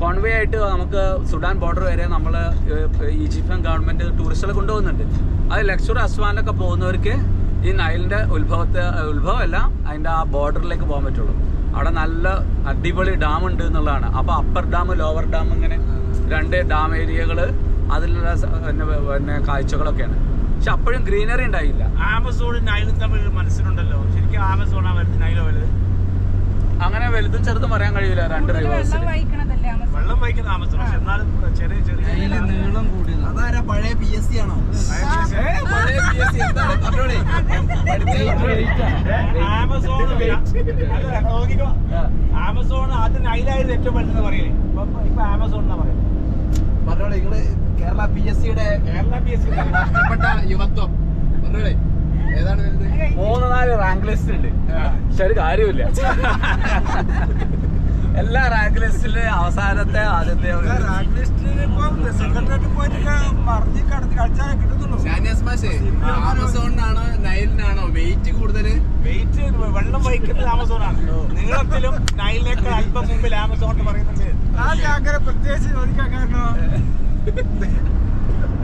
Conway ആയിട്ട് നമുക്ക് Sudan border വരെ നമ്മൾ ഈജിപ്ഷ്യൻ ഗവൺമെന്റ് ടൂറിസ്റ്റുകളെ കൊണ്ടുപോകുന്നുണ്ട്. അത് ലക്ഷർ അസ്വാനൊക്കെ പോകുന്നവർക്ക് ഈ നൈലിന്റെ ഉത്ഭവത്തെ ഉത്ഭവമല്ല അതിന്റെ ആ ബോർഡറിലേക്ക് പോകാൻ പറ്റുള്ളൂ. അവിടെ നല്ല അടിപൊളി ഡാം ഉണ്ട് എന്നുള്ളതാണ്. അപ്പോൾ അപ്പർ ഡാം ലോവർ ഡാം ഇങ്ങനെ രണ്ട് ഡാം ഏരിയകൾ അതിലുള്ള പിന്നെ കാഴ്ചകളൊക്കെയാണ്. പക്ഷെ അപ്പോഴും ഗ്രീനറി ഉണ്ടായില്ല. ആമസോണും നൈലും തമ്മിൽ മനസ്സിലുണ്ടല്ലോ. ശരിക്കും ആമസോണാ വരുന്നത് നൈലോ വലുത് അങ്ങനെ വലുതും ചെറുതും പറയാൻ കഴിയില്ല രണ്ട് റിവേഴ്സ് വെള്ളം പക്ഷെ എന്നാലും ചെറിയ ചെറിയ നീളം കൂടിയത്. അതാരാ പഴയ പി എസ് സി ആണോ? പഴയ പി എസ് സി എന്താണ്? പറഞ്ഞോളെ. ആമസോൺ നോക്കിക്കോ. ആമസോൺ ആദ്യം നൈലായിരുന്നു ഏറ്റവും വലുതെന്ന് പറയേ ഇപ്പൊ ഇപ്പൊ ആമസോൺ എന്നാ പറയുന്നത്. പറഞ്ഞോളെ നിങ്ങൾ കേരള പി എസ് സിയുടെ കേരള പി എസ് സിയുടെ നഷ്ടപ്പെട്ട യുവത്വം പറഞ്ഞോളെ ഏതാണ് വലുത് മൂന്ന് നാല് റാങ്ക് ലിസ്റ്റ് ഉണ്ട് പക്ഷെ ഒരു കാര്യമില്ല എല്ലാ റാങ്ക് ലിസ്റ്റിലെ അവസാനത്തെ ആദ്യത്തെ ഷാനിയാസ് മാഷേ ആമസോണിനാണോ നൈലിനാണോ വെയിറ്റ് കൂടുതൽ വെയിറ്റ് വെള്ളം വഹിക്കുന്നത് ആമസോൺ ആണല്ലോ നീളത്തിലും നൈലിനേക്കാൾ അല്പം മുമ്പിൽ ആമസോൺ പറയുന്നുണ്ട്.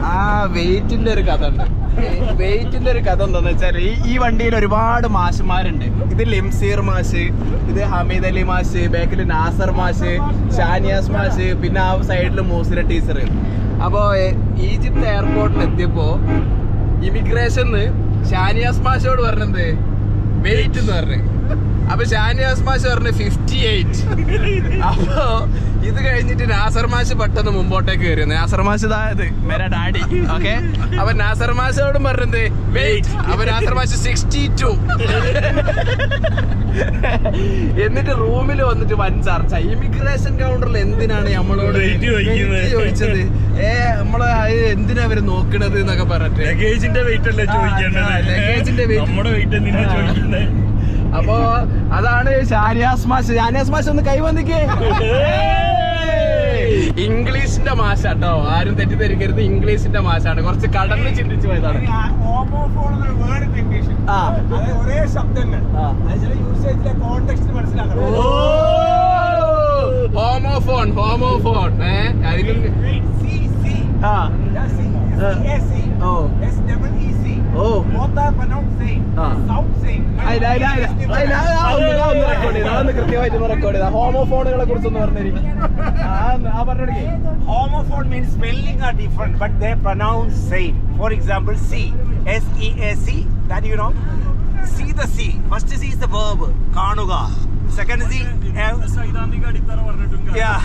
ആ വെയിറ്റിന്റെ ഒരു കഥ ഉണ്ട്. വെയിറ്റിന്റെ ഒരു കഥ എന്താന്ന് വെച്ചാൽ ഈ ഈ വണ്ടിയിൽ ഒരുപാട് മാഷുമാരുണ്ട്. ഇത് ലിംസീർ മാഷ് ഇത് ഹമീദ് അലി മാഷ് ബാക്കിൽ നാസർ മാഷ് ഷാനിയാസ് മാഷ് പിന്നെ ആ സൈഡിൽ മൂസിര ടീച്ചർ. അപ്പോൾ ഈജിപ്ത് എയർപോർട്ടിൽ എത്തിയപ്പോ ഇമിഗ്രേഷൻ ഷാനിയാസ് മാഷോട് പറഞ്ഞത് വെയിറ്റ് എന്ന് പറഞ്ഞു. അപ്പൊ ഷാനിയാസ് മാഷ് പറഞ്ഞു ഫിഫ്റ്റി എയ്റ്റ് അപ്പോ ഇത് കഴിഞ്ഞിട്ട് നാസർ മാഷ് പെട്ടെന്ന് മുമ്പോട്ടേക്ക് കയറി നാസർ മാഷ് ഇതായത് മേരാ ഡാഡി. ഓക്കെ? അപ്പൊ നാസർ മാഷോടും പറഞ്ഞത് വെയിറ്റ് അപ്പൊ നാസർ മാഷ് സിക്സ്റ്റി ടു എന്നിട്ട് റൂമിൽ വന്നിട്ട് വൻ ചർച്ച. ഇമിഗ്രേഷൻ കൗണ്ടറിൽ എന്തിനാണ് നമ്മളോട് ചോദിച്ചത്? ഏ നമ്മളെ എന്തിനാ അവർ നോക്കണത് എന്നൊക്കെ പറഞ്ഞിട്ട്. ലഗേജിന്റെ വെയിറ്റ് അല്ലേ ചോദിക്കേണ്ടത്? നമ്മുടെ വെയിറ്റ് എന്തിനാ ചോദിക്കുന്നത് അപ്പോ അതാണ് ഷാനിയാസ് മാഷ് ഷാനിയാസ് മാഷ് ഒന്ന് കൈവന്നിക്കേ ഇംഗ്ലീഷിന്റെ മാഷാട്ടോ. ആരും തെറ്റിദ്ധരിക്കരുത്. ഇംഗ്ലീഷിന്റെ മാഷാണ്. കുറച്ച് കടന്ന് ചിന്തിച്ചു പോയതാണ്. ഒരേ ശബ്ദങ്ങൾ. ഹോമോഫോൺ ഹോമോഫോൺ ഏ? അതിലും സി സി ആ. ഓ. ഓ. കൃത്യമായിട്ട് റെക്കോർഡ് ചെയ്ത ഹോമോഫോണുകളെ കുറിച്ചൊന്ന് പറഞ്ഞിരിക്കും ആ പറഞ്ഞോടേ Homophone means spelling are different, but they pronounce same. For example, C, S E A C. That you know. See the C. First C is the verb. കാണുക. Second C. uh, Yeah.